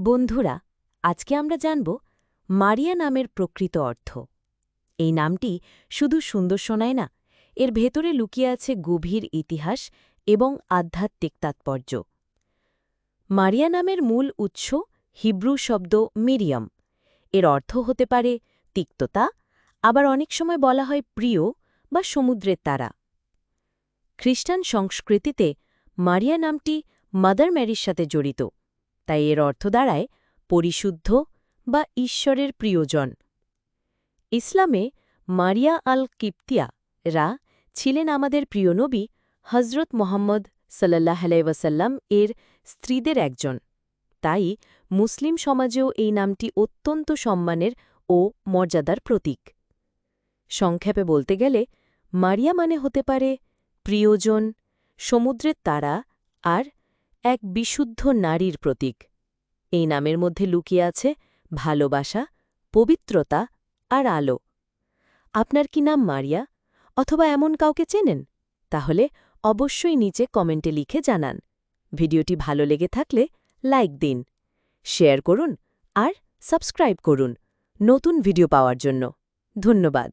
বন্ধুরা, আজকে আমরা জানব মারিয়া নামের প্রকৃত অর্থ। এই নামটি শুধু সুন্দর শোনায় না, এর ভেতরে লুকিয়ে আছে গভীর ইতিহাস এবং আধ্যাত্মিক তাৎপর্য। মারিয়া নামের মূল উৎস হিব্রু শব্দ মিরিয়াম। এর অর্থ হতে পারে তিক্ততা, আবার অনেক সময় বলা হয় প্রিয় বা সমুদ্রের তারা। খ্রিস্টান সংস্কৃতিতে মারিয়া নামটি মাদার ম্যারির সাথে জড়িত। তাই এর অর্থ দাঁড়ায় পরিশুদ্ধ বা ঈশ্বরের প্রিয়জন। ইসলামে মারিয়া আল কিপ্তিয়া রা ছিলেন আমাদের প্রিয় নবী হজরত মোহাম্মদ সাল্লাহ আলাইসাল্লাম এর স্ত্রীদের একজন। তাই মুসলিম সমাজেও এই নামটি অত্যন্ত সম্মানের ও মর্যাদার প্রতীক। সংক্ষেপে বলতে গেলে, মারিয়া মানে হতে পারে প্রিয়জন, সমুদ্রের তারা আর এক বিশুদ্ধ নারীর প্রতীক। এই নামের মধ্যে লুকিয়ে আছে ভালোবাসা, পবিত্রতা আর আলো। আপনার কি নাম মারিয়া? অথবা এমন কাউকে চেনেন? তাহলে অবশ্যই নিচে কমেন্টে লিখে জানান। ভিডিওটি ভালো লেগে থাকলে লাইক দিন, শেয়ার করুন আর সাবস্ক্রাইব করুন। নতুন ভিডিও পাওয়ার জন্য। ধন্যবাদ।